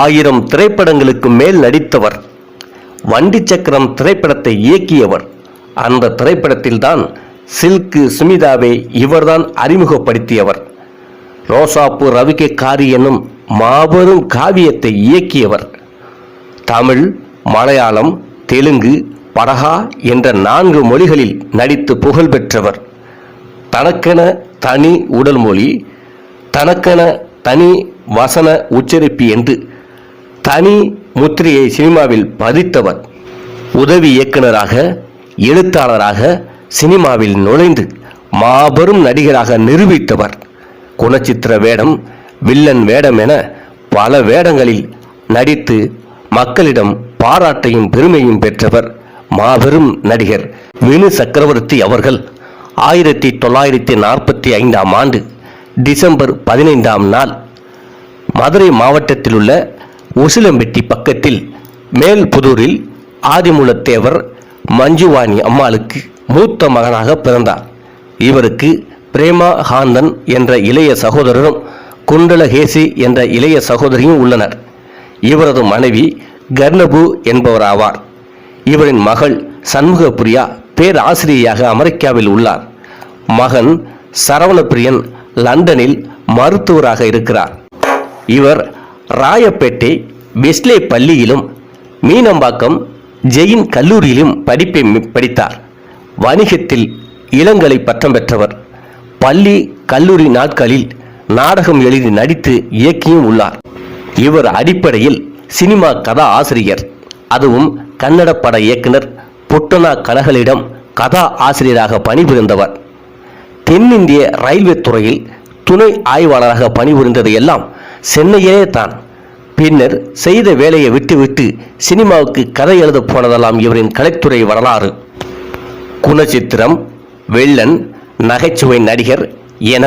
ஆயிரம் திரைப்படங்களுக்கு மேல் நடித்தவர். வண்டி சக்கரம் திரைப்படத்தை இயக்கியவர். அந்த திரைப்படத்தில்தான் சில்கு சுமிதாவை இவர்தான் அறிமுகப்படுத்தியவர். ரோசாப்பு ரவிகே காரி என்னும் மாபெரும் காவியத்தை இயக்கியவர். தமிழ் மலையாளம் தெலுங்கு படகா என்ற நான்கு மொழிகளில் நடித்து புகழ் பெற்றவர். தனக்கென தனி உடல் மொழி தனக்கென தனி வசன உச்சரிப்பு என்று தனி முத்திரையை சினிமாவில் பதித்தவர் உதவி இயக்குனராக எழுத்தாளராக சினிமாவில் நுழைந்து மாபெரும் நடிகராக நிரூபித்தவர். குணச்சித்திர வேடம் வில்லன் வேடம் என பல வேடங்களில் நடித்து மக்களிடம் பாராட்டையும் பெருமையும் பெற்றவர் மாபெரும் நடிகர் வினு சக்கரவர்த்தி அவர்கள். ஆயிரத்தி தொள்ளாயிரத்தி நாற்பத்தி ஐந்தாம் ஆண்டு டிசம்பர் பதினைந்தாம் நாள் மதுரை மாவட்டத்தில் உள்ள உசிலம்பெட்டி பக்கத்தில் மேல்புதூரில் ஆதிமூலத்தேவர் மஞ்சுவாணி அம்மாளுக்கு மூத்த மகனாக பிறந்தார். இவருக்கு பிரேமா ஹாந்தன் என்ற இளைய சகோதரரும் குண்டலகேசி என்ற இளைய சகோதரியும் உள்ளனர். இவரது மனைவி கர்ணபு என்பவராவார். இவரின் மகள் சண்முகப்பிரியா பேராசிரியையாக அமெரிக்காவில் உள்ளார். மகன் சரவணப்பிரியன் லண்டனில் மருத்துவராக இருக்கிறார். இவர் ராயப்பேட்டை வெஸ்லே பள்ளியிலும் மீனம்பாக்கம் ஜெயின் கல்லூரியிலும் படிப்பை படித்தார். வணிகத்தில் இளங்கலை பட்டம் பெற்றவர். பள்ளி கல்லூரி நாட்களில் நாடகம் எழுதி நடித்து இயக்கியும் உள்ளார். இவர் அடிப்படையில் சினிமா கதா ஆசிரியர். அதுவும் கன்னட பட இயக்குனர் புட்டனா கனகலிடம் கதா ஆசிரியராக பணிபுரிந்தவர். தென்னிந்திய ரயில்வே துறையில் துணை ஆய்வாளராக பணிபுரிந்தது எல்லாம் சென்னையிலே தான். பின்னர் செய்த வேலையை விட்டுவிட்டு சினிமாவுக்கு கதை எழுத போனதெல்லாம் இவரின் கலைத்துறை வரலாறு. குணச்சித்திரம் வெள்ளன் நகைச்சுவை நடிகர் என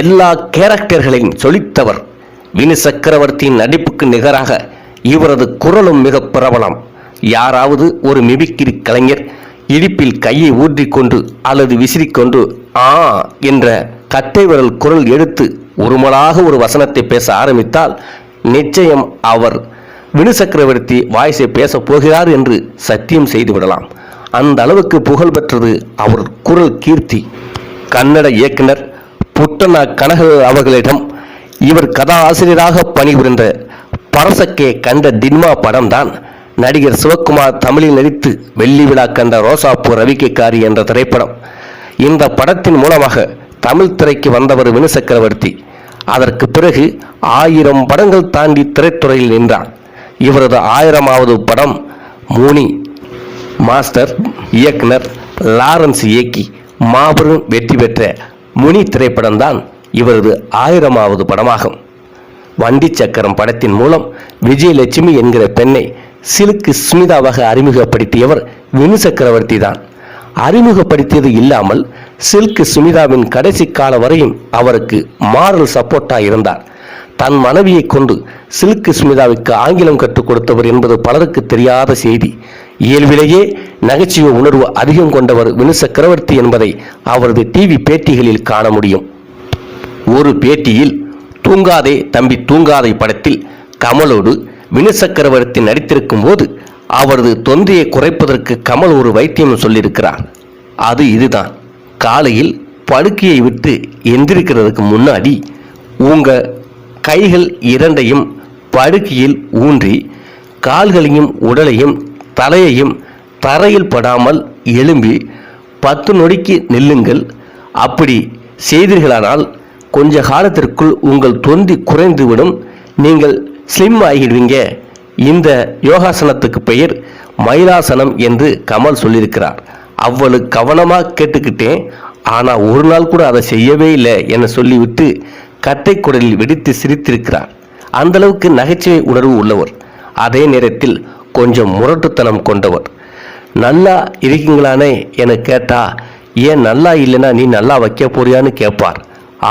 எல்லா கேரக்டர்களையும் சொலித்தவர் வினு சக்கரவர்த்தியின் நடிப்புக்கு நிகராக இவரது குரலும் மிக பிரபலம். யாராவது ஒரு மிமிக்கிரி கலைஞர் இடிப்பில் கையை ஊன்றிக்கொண்டு அல்லது விசிறிக்கொண்டு ஆ என்ற கட்டை விரல் குரல் எடுத்து உருமலாக ஒரு வசனத்தை பேச ஆரம்பித்தால் நிச்சயம் அவர் வினு சக்கரவர்த்தி வாய்ஸை பேசப் போகிறார் என்று சத்தியம் செய்து விடலாம். அந்த அளவுக்கு புகழ் பெற்றது அவர் குரல் கீர்த்தி. கன்னட இயக்குனர் புட்டனா கனக அவர்களிடம் இவர் கதாசிரியராக பணிபுரிந்த பரசக்கே கண்ட தின்மா படம்தான் நடிகர் சிவக்குமார் தமிழில் நடித்து வெள்ளி விழா கண்ட ரோசாப்பூ ரவிக்கைக்காரி என்ற திரைப்படம். இந்த படத்தின் மூலமாக தமிழ் திரைக்கு வந்தவர் வினு சக்கரவர்த்தி. அதற்கு பிறகு ஆயிரம் படங்கள் தாண்டி திரைத்துறையில் நின்றார். இவரது ஆயிரமாவது படம் மூனி மாஸ்டர் இயக்குனர் லாரன்ஸ் இயக்கி மாபெரும் வெற்றி பெற்ற முனி திரைப்படம்தான் இவரது ஆயிரமாவது படமாகும். வண்டி சக்கரம் படத்தின் மூலம் விஜயலட்சுமி என்கிற பெண்ணை சிலுக்கு ஸ்மிதாவாக அறிமுகப்படுத்தியவர் வினு சக்கரவர்த்தி தான் அறிமுகப்படுத்தியது இல்லாமல் சில்க் சுமிதாவின் கடைசி கால வரையும் அவருக்கு மாரல் சப்போர்ட்டாக இருந்தார். தன் மனைவியை கொண்டு சில்க் சுமிதாவுக்கு ஆங்கிலம் கற்றுக் கொடுத்தவர் என்பது பலருக்கு தெரியாத செய்தி. இயல்பிலேயே நகைச்சுவை உணர்வு அதிகம் கொண்டவர் வினு சக்கரவர்த்தி என்பதை அவரது டிவி பேட்டிகளில் காண முடியும். ஒரு பேட்டியில் தூங்காதே தம்பி தூங்காதே படத்தில் கமலோடு வினு சக்கரவர்த்தி நடித்திருக்கும் போது அவரது தொந்தையை குறைப்பதற்கு கமல் ஒரு வைத்தியம் சொல்லியிருக்கிறார். அது இதுதான். காலையில் படுக்கையை விட்டு எந்திரிக்கிறதுக்கு முன்னாடி உங்கள் கைகள் இரண்டையும் படுக்கையில் ஊன்றி கால்களையும் உடலையும் தலையையும் தரையில் படாமல் எழும்பி பத்து நொடிக்கு நில்லுங்கள். அப்படி செய்தீர்களானால் கொஞ்ச காலத்திற்குள் உங்கள் தொந்தி குறைந்துவிடும். நீங்கள் ஸ்லிம் ஆகிடுவீங்க. இந்த யோகாசனத்துக்கு பெயர் மயிலாசனம் என்று கமல் சொல்லியிருக்கிறார். அவ்வளவு கவனமாக கேட்டுக்கிட்டேன். ஆனால் ஒரு நாள் கூட அதை செய்யவே இல்லை என சொல்லிவிட்டு கட்டை குடலில் வெடித்து சிரித்திருக்கிறார். அந்த அளவுக்கு நகைச்சுவை உணர்வு உள்ளவர். அதே நேரத்தில் கொஞ்சம் முரட்டுத்தனம் கொண்டவர். நல்லா இருக்கீங்களானே என கேட்டா ஏன் நல்லா இல்லைன்னா நீ நல்லா வைக்க போறியான்னு கேட்பார்.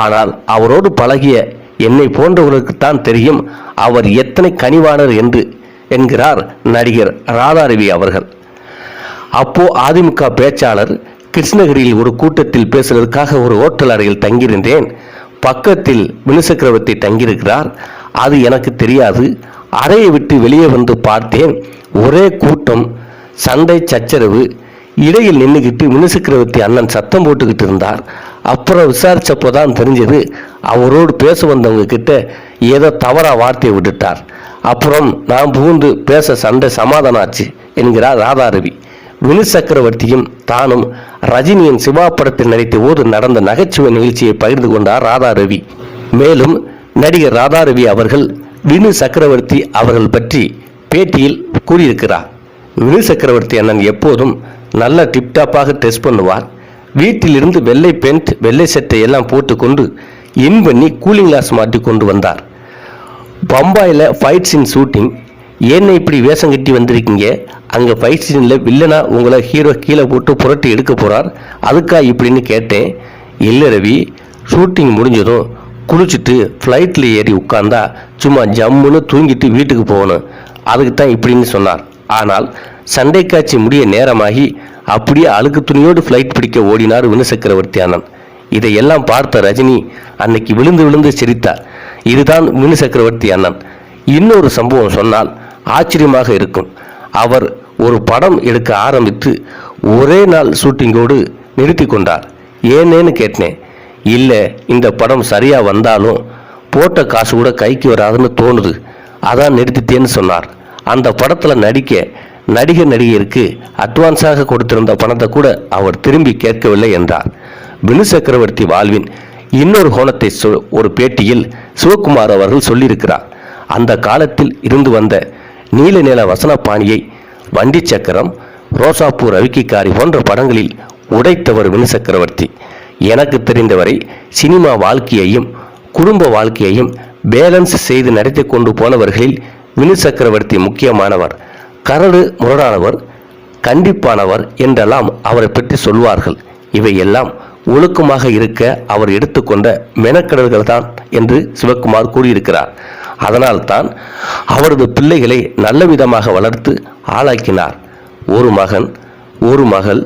ஆனால் அவரோடு பழகிய என்னை போன்றவர்களுக்குத்தான் தெரியும் அவர் எத்தனை கனிவானர் என்று என்கிறார் நடிகர் ராதாரவி அவர்கள். அப்போ அதிமுக பேச்சாளர் கிருஷ்ணகிரியில் ஒரு கூட்டத்தில் பேசுவதற்காக ஒரு ஓட்டல் அறையில் தங்கியிருந்தேன். பக்கத்தில் வினுசக்கரவர்த்தி தங்கியிருக்கிறார். அது எனக்கு தெரியாது. அறையை விட்டு வெளியே வந்து பார்த்தேன். ஒரே கூட்டம் சண்டை சச்சரவு. இடையில் நின்றுக்கிட்டு மினுசக்கரவர்த்தி அண்ணன் சத்தம் போட்டுக்கிட்டு இருந்தார். அப்புறம் விசாரித்தப்போ தான் தெரிஞ்சது அவரோடு பேச வந்தவங்க கிட்ட ஏதோ தவறாக வார்த்தையை விட்டுட்டார். அப்புறம் நான் புகுந்து பேச சண்டை சமாதானம் ஆச்சு என்கிறார் ராதாரவி. வினு சக்கரவர்த்தியும் தானும் ரஜினியின் சிவா படத்தில் நடித்த போது நடந்த நகைச்சுவை நிகழ்ச்சியை பகிர்ந்து கொண்டார் ராதாரவி மேலும் நடிகர் ராதாரவி அவர்கள் வினு சக்கரவர்த்தி அவர்கள் பற்றி பேட்டியில் கூறியிருக்கிறார். வினு சக்கரவர்த்தி அண்ணன் எப்போதும் நல்ல டிப்டாப்பாக ட்ரெஸ் பண்ணுவார். வீட்டிலிருந்து வெள்ளை பெண்ட் வெள்ளை சட்டை எல்லாம் போட்டுக்கொண்டு இன் பண்ணி கூலிங் கிளாஸ் மாட்டி கொண்டு வந்தார். பம்பாயில் ஃபைட் சீன் ஷூட்டிங் ஏன்னு இப்படி வேஷம் கட்டி வந்திருக்கீங்க? அங்கே ஃபைட் சீனில் வில்லனா உங்களை ஹீரோ கீழே போட்டு புரட்டி எடுக்க போகிறார் அதுக்கா இப்படின்னு கேட்டேன். இல்லை ரவி ஷூட்டிங் முடிஞ்சதும் குளிச்சுட்டு ஃப்ளைட்டில் ஏறி உட்காந்தா சும்மா ஜம்முன்னு தூங்கிட்டு வீட்டுக்கு போகணும். அதுக்கு தான் இப்படின்னு சொன்னார். ஆனால் சண்டை காட்சி முடிய நேரமாகி அப்படியே அழுக்கு துணியோடு ஃப்ளைட் பிடிக்க ஓடினார் வினு சக்கரவர்த்தி அண்ணன் இதையெல்லாம் பார்த்த ரஜினி அன்னைக்கு விழுந்து விழுந்து சிரித்தார். இதுதான் வினு சக்கரவர்த்தி அண்ணன் இன்னொரு சம்பவம் சொன்னால் ஆச்சரியமாக இருக்கும். அவர் ஒரு படம் எடுக்க ஆரம்பித்து ஒரே நாள் ஷூட்டிங்கோடு நிறுத்தி கொண்டார். ஏனேன்னு கேட்டேன். இல்லை இந்த படம் சரியாக வந்தாலும் போட்ட காசு கூட கைக்கு வராதுன்னு தோணுது. அதான் நிறுத்திட்டேன்னு சொன்னார். அந்த படத்தில் நடிக்க நடிகர் நடிகருக்கு அட்வான்ஸாக கொடுத்திருந்த பணத்தை கூட அவர் திரும்பி கேட்கவில்லை என்றார். வினு சக்கரவர்த்தி வாழ்வின் இன்னொரு கோணத்தை சொ- ஒரு பேட்டியில் சிவகுமார் அவர்கள் சொல்லியிருக்கிறார். அந்த காலத்தில் இருந்து வந்த நீல நில வசன பாணியை வண்டி சக்கரம் ரோசாப்பூ ரவிக்கிக்காரி போன்ற படங்களில் உடைத்தவர் வினு சக்கரவர்த்தி. எனக்கு தெரிந்தவரை சினிமா வாழ்க்கையையும் குடும்ப வாழ்க்கையையும் பேலன்ஸ் செய்து நடத்தி கொண்டு போனவர்களில் வினு சக்கரவர்த்தி முக்கியமானவர் கரடு முரடானவர் கண்டிப்பானவர் என்றெல்லாம் அவரை பற்றி சொல்வார்கள். இவையெல்லாம் ஒழுக்கமாக இருக்க அவர் எடுத்துக்கொண்ட மெனக்கடல்கள் தான் என்று சிவக்குமார் கூறியிருக்கிறார். அதனால்தான் அவரது பிள்ளைகளை நல்ல விதமாக வளர்த்து ஆளாக்கினார். ஒரு மகன் ஒரு மகள்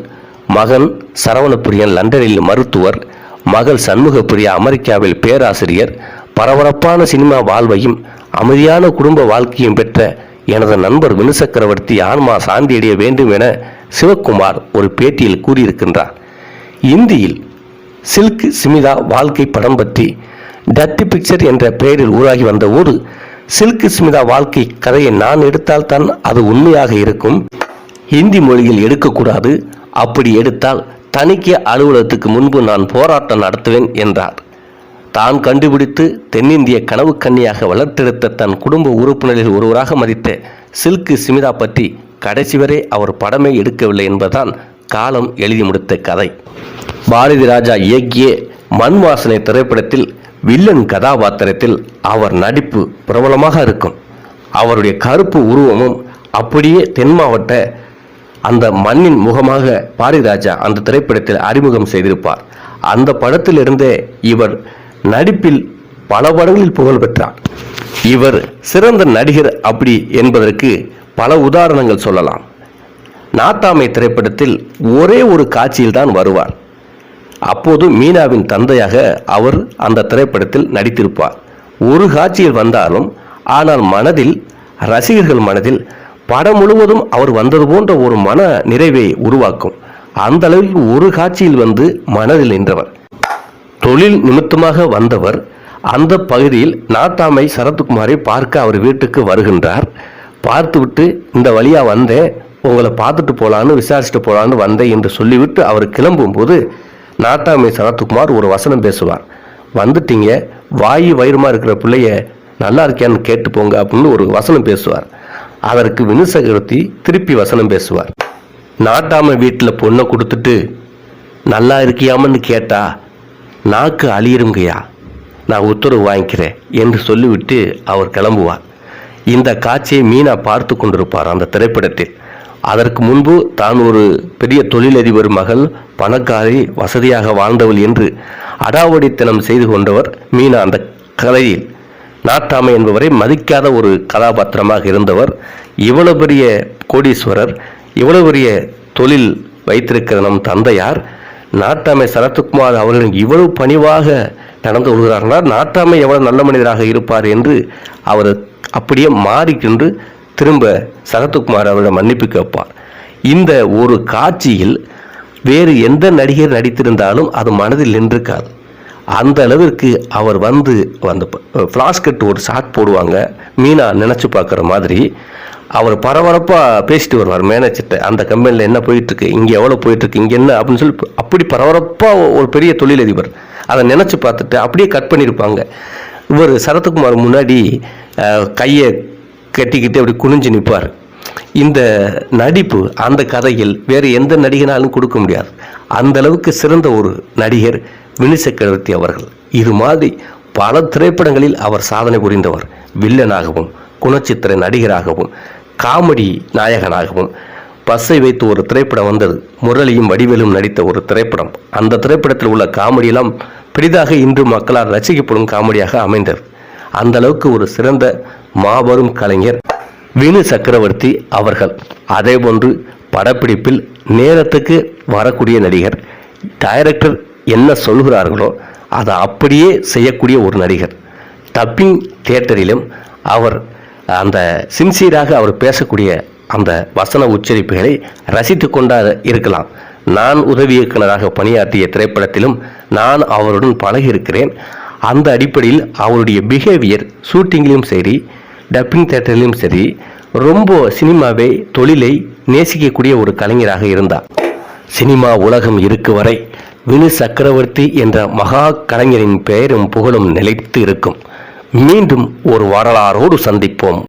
மகன் சரவணப்பிரியன் லண்டனில் மருத்துவர் மகள் சண்முகப்பிரியா அமெரிக்காவில் பேராசிரியர் பரபரப்பான சினிமா வாழ்வையும் அமைதியான குடும்ப வாழ்க்கையும் பெற்ற எனது நண்பர் வினு சக்கரவர்த்தி ஆன்மா சாந்தியடைய வேண்டும் என சிவக்குமார் ஒரு பேட்டியில் கூறியிருக்கின்றார். இந்தியில் சில்க் சிமிதா வாழ்க்கை படம் பற்றி டர்டி பிக்சர் என்ற பெயரில் உருவாகி வந்த ஊர் சில்க் ஸ்மிதா வாழ்க்கை கதையை நான் எடுத்தால் தான் அது உண்மையாக இருக்கும். ஹிந்தி மொழியில் எடுக்கக்கூடாது. அப்படி எடுத்தால் தணிக்கை அலுவலகத்துக்கு முன்பு நான் போராட்டம் நடத்துவேன் என்றார். தான் கண்டுபிடித்து தென்னிந்திய கனவு கன்னியாக வளர்த்தெடுத்த தன் குடும்ப உறுப்பினரில் ஒருவராக மதித்த சில்க் சிமிதா பற்றி கடைசி வரை அவர் படமே எடுக்கவில்லை என்பதுதான் காலம் எழுதி முடித்த கதை. பாரதி ராஜா இயக்கிய மண் வாசனை திரைப்படத்தில் வில்லன் கதாபாத்திரத்தில் அவர் நடிப்பு பிரபலமாக இருக்கும். அவருடைய கருப்பு உருவமும் அப்படியே தென் மாவட்ட அந்த மண்ணின் முகமாக பாரிராஜா அந்த திரைப்படத்தில் அறிமுகம் செய்திருப்பார். அந்த படத்திலிருந்தே இவர் நடிப்பில் பல படங்களில் புகழ் பெற்றார். இவர் சிறந்த நடிகர் அப்படி என்பதற்கு பல உதாரணங்கள் சொல்லலாம். நாட்டாமை திரைப்படத்தில் ஒரே ஒரு காட்சியில் தான் வருவார். அப்போது மீனாவின் தந்தையாக அவர் அந்த திரைப்படத்தில் நடித்திருப்பார். ஒரு காட்சியில் வந்தாலும் ஆனால் மனதில் ரசிகர்கள் மனதில் படம் முழுவதும் அவர் வந்தது போன்ற ஒரு மன நிறைவை உருவாக்கும். அந்த அளவில் ஒரு காட்சியில் வந்து மனதில் நின்றவர். தொழில் நிமித்தமாக வந்தவர். அந்த பகுதியில் நாட்டாமை சரத்குமாரை பார்க்க அவர் வீட்டுக்கு வருகின்றார். பார்த்துவிட்டு இந்த வழியா வந்தேன் உங்களை பார்த்துட்டு போகலான்னு விசாரிச்சுட்டு போகலான்னு வந்தேன் என்று சொல்லிவிட்டு அவர் கிளம்பும்போது நாட்டாமை சரத்குமார் ஒரு வசனம் பேசுவார். வந்துட்டீங்க வாயு வயிறுமா இருக்கிற பிள்ளைய நல்லா இருக்கியான்னு கேட்டு போங்க அப்படின்னு ஒரு வசனம் பேசுவார். அதற்கு வினு சக்கரவர்த்தி திருப்பி வசனம் பேசுவார். நாட்டாமை வீட்டில் பொண்ணை கொடுத்துட்டு நல்லா இருக்கியாமன்னு கேட்டா நாக்கு அழியிருங்கய்யா. நான் உத்தரவு வாங்கிக்கிறேன் என்று சொல்லிவிட்டு அவர் கிளம்புவார். இந்த காட்சியை மீனா பார்த்து கொண்டிருப்பார் அந்த திரைப்படத்தில். அதற்கு முன்பு தான் ஒரு பெரிய தொழிலதிபர் மகள் பணக்காரி வசதியாக வாழ்ந்தவள் என்று அடாவடித்தனம் செய்து கொண்டவர் மீனா அந்த கதையில். நாட்டாமை என்பவரை மதிக்காத ஒரு கதாபாத்திரமாக இருந்தவர் இவ்வளவு பெரிய கோடீஸ்வரர் இவ்வளவு பெரிய தொழில் வைத்திருக்கிற நம் தந்தையார் நாட்டாமை சரத்குமார் அவர்கள் இவ்வளவு பணிவாக நடந்து கொள்கிறார்களா நாட்டாமை எவ்வளவு நல்ல மனிதராக இருப்பார் என்று அவர் அப்படியே மாறிக்கொண்டு திரும்ப சரத்குமார் அவரிடம் மன்னிப்பு கேட்பார். இந்த ஒரு காட்சியில் வேறு எந்த நடிகர் நடித்திருந்தாலும் அது மனதில் நின்றுக்காது. அந்த அளவிற்கு அவர் வந்து அந்த ஃப்ளாஸ்கட் ஒரு ஷாட் போடுவாங்க. மீனா நினச்சி பார்க்குற மாதிரி. அவர் பரபரப்பாக பேசிட்டு வருவார் மேனேஜர்கிட்ட அந்த கம்பெனியில் என்ன போயிட்டுருக்கு? இங்கே எவ்வளோ போயிட்டுருக்கு? இங்கே என்ன? அப்படின்னு சொல்லி அப்படி பரபரப்பாக ஒரு பெரிய தொழிலதிபர். அதை நினச்சி பார்த்துட்டு அப்படியே கட் பண்ணியிருப்பாங்க இவர் சரத்குமார் முன்னாடி கையை கட்டிக்கிட்டு அப்படி குனிஞ்சு நிற்பார் இந்த நடிப்பு அந்த கதையில் வேறு எந்த நடிகனாலும் கொடுக்க முடியாது. அந்த அளவுக்கு சிறந்த ஒரு நடிகர் வினு சக்கரவர்த்தி அவர்கள். இது மாதிரி பல திரைப்படங்களில் அவர் சாதனை புரிந்தவர். வில்லனாகவும் குணச்சித்திர நடிகராகவும் காமெடி நாயகனாகவும். பஸ்ஸை வைத்து ஒரு திரைப்படம் வந்தது. முரளியும் வடிவேலும் நடித்த ஒரு திரைப்படம். அந்த திரைப்படத்தில் உள்ள காமெடியெல்லாம் பெரிதாக இன்று மக்களால் ரசிக்கப்படும் காமெடியாக அமைந்தது. அந்த அளவுக்கு ஒரு சிறந்த மாபெரும் கலைஞர் வினு சக்கரவர்த்தி அவர்கள். அதேபோன்று படப்பிடிப்பில் நேரத்துக்கு வரக்கூடிய நடிகர். டைரக்டர் என்ன சொல்கிறார்களோ அதை அப்படியே செய்யக்கூடிய ஒரு நடிகர். டப்பிங் தியேட்டரிலும் அவர் அந்த சின்சியராக அவர் பேசக்கூடிய அந்த வசன உச்சரிப்புகளை ரசித்து கொண்டா இருக்கலாம். நான் உதவி இயக்குனராக பணியாற்றிய திரைப்படத்திலும் நான் அவருடன் பழகியிருக்கிறேன். அந்த அடிப்படையில் அவருடைய பிஹேவியர் ஷூட்டிங்கிலும் சரி டப்பிங் தேட்டர்லையும் சரி ரொம்ப சினிமாவை தொழிலை நேசிக்கக்கூடிய ஒரு கலைஞராக இருந்தார். சினிமா உலகம் இருக்கு வரை வினு சக்கரவர்த்தி என்ற மகா கலைஞரின் பெயரும் புகழும் நிலைத்து இருக்கும். மீண்டும் ஒரு வரலாறோடு சந்திப்போம்.